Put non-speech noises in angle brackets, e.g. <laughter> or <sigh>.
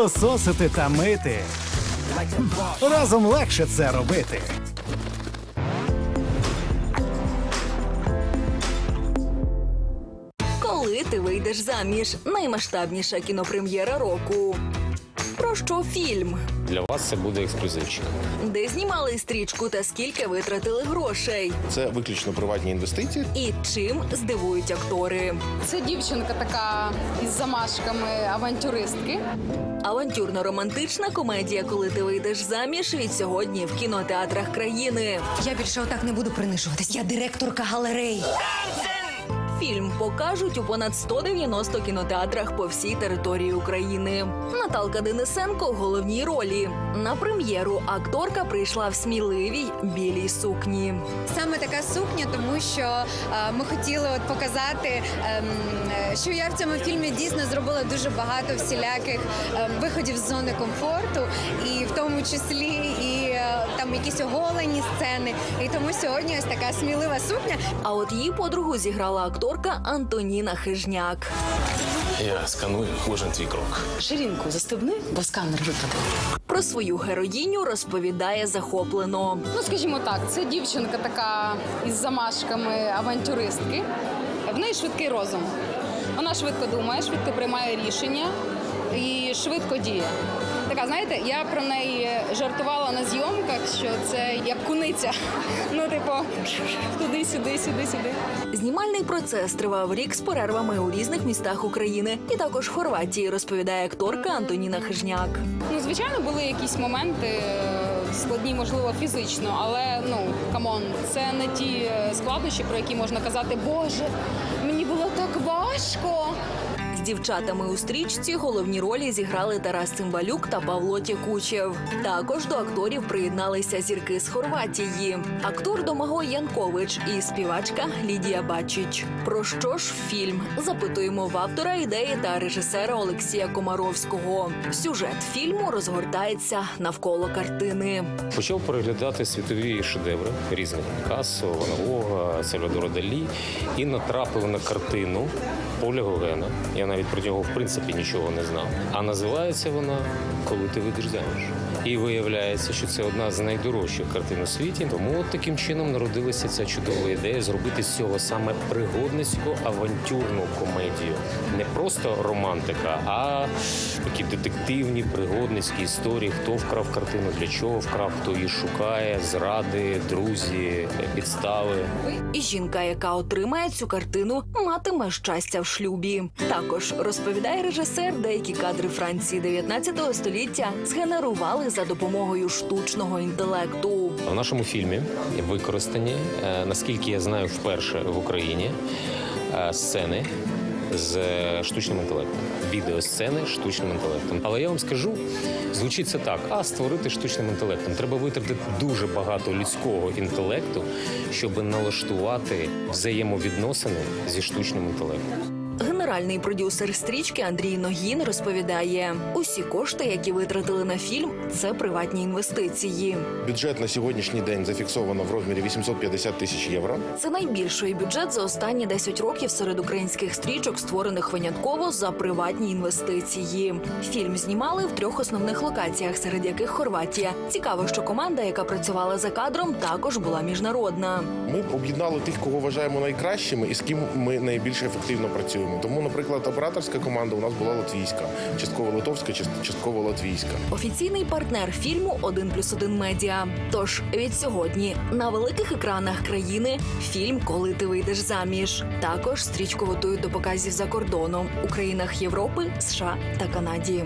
пилососити та мити. Разом легше це робити. Коли ти вийдеш заміж? Наймасштабніша кінопрем'єра року. Що фільм? Для вас це буде ексклюзивчик. Де знімали стрічку та скільки витратили грошей? Це виключно приватні інвестиції. І чим здивують актори? Це дівчинка така із замашками авантюристки. Авантюрно-романтична комедія, коли ти вийдеш заміж від сьогодні в кінотеатрах країни. Я більше отак не буду принижуватись. Я директорка галереї. Фільм покажуть у понад 190 кінотеатрах по всій території України. Наталка Денисенко в головній ролі. На прем'єру акторка прийшла в сміливій білій сукні. Саме така сукня, тому що е, ми хотіли от показати, е, що я в цьому фільмі дійсно зробила дуже багато всіляких ем, виходів з зони комфорту, і в тому числі і е, там якісь оголені сцени. І тому сьогодні ось така смілива сукня. А от її подругу зіграла акторка Антоніна Хижняк. Я сканую кожен твій крок. Ширинку застебни, бо сканер випаде. Про свою героїню розповідає захоплено. Ну, скажімо так, це дівчинка така із замашками авантюристки. В неї швидкий розум. Вона швидко думає, швидко приймає рішення і швидко діє. Така, знаєте, я про неї жартувала на зйомках, що це як куниця. <laughs> Ну, типу, туди, сюди, сюди, сюди. Знімальний процес тривав рік з перервами у різних містах України і також в Хорватії, розповідає акторка Антоніна Хижняк. Ну, звичайно, були якісь моменти е, складні, можливо, фізично, але ну камон, це не ті е, складнощі, про які можна казати, Боже, мені було так важко. Дівчатами у стрічці головні ролі зіграли Тарас Цимбалюк та Павло Тєкучев. Також до акторів приєдналися зірки з Хорватії. Актор Домагой Янкович і співачка Лідія Бачич. Про що ж фільм? Запитуємо в автора ідеї та режисера Олексія Комаровського. Сюжет фільму розгортається навколо картини. Почав переглядати світові шедеври різних Пікассо, Ван Гога, Сальвадора Далі і натрапив на картину Поля Гогена. Я навіть про нього в принципі нічого не знав. А називається вона Коли ти заміж. І виявляється, що це одна з найдорожчих картин у світі. Тому от таким чином народилася ця чудова ідея зробити з цього саме пригодницьку авантюрну комедію. Не просто романтика, а такі детективні пригодницькі історії, хто вкрав картину, для чого вкрав, хто її шукає, зради, друзі, підстави. І жінка, яка отримає цю картину, матиме щастя в шлюбі. Також розповідає режисер, деякі кадри Франції 19 століття згенерували за допомогою штучного інтелекту. В нашому фільмі використані, е, наскільки я знаю, вперше в Україні е, сцени з штучним інтелектом. Відеосцени штучним інтелектом. Але я вам скажу, звучить це так: а створити штучним інтелектом. Треба витратити дуже багато людського інтелекту, щоб налаштувати взаємовідносини зі штучним інтелектом. Генеральний продюсер стрічки Андрій Ногін розповідає: усі кошти, які витратили на фільм, це приватні інвестиції. Бюджет на сьогоднішній день зафіксовано в розмірі 850 тисяч євро. Це найбільший бюджет за останні 10 років серед українських стрічок, створених винятково за приватні інвестиції. Фільм знімали в трьох основних локаціях, серед яких Хорватія. Цікаво, що команда, яка працювала за кадром, також була міжнародна. Ми об'єднали тих, кого вважаємо найкращими, і з ким ми найбільш ефективно працюємо. Тому, наприклад, операторська команда у нас була латвійська, частково литовська, част- частково латвійська. Офіційний партнер фільму «1 плюс 1 медіа. Тож від сьогодні на великих екранах країни фільм Коли ти вийдеш заміж. Також стрічку готують до показів за кордоном у країнах Європи, США та Канаді.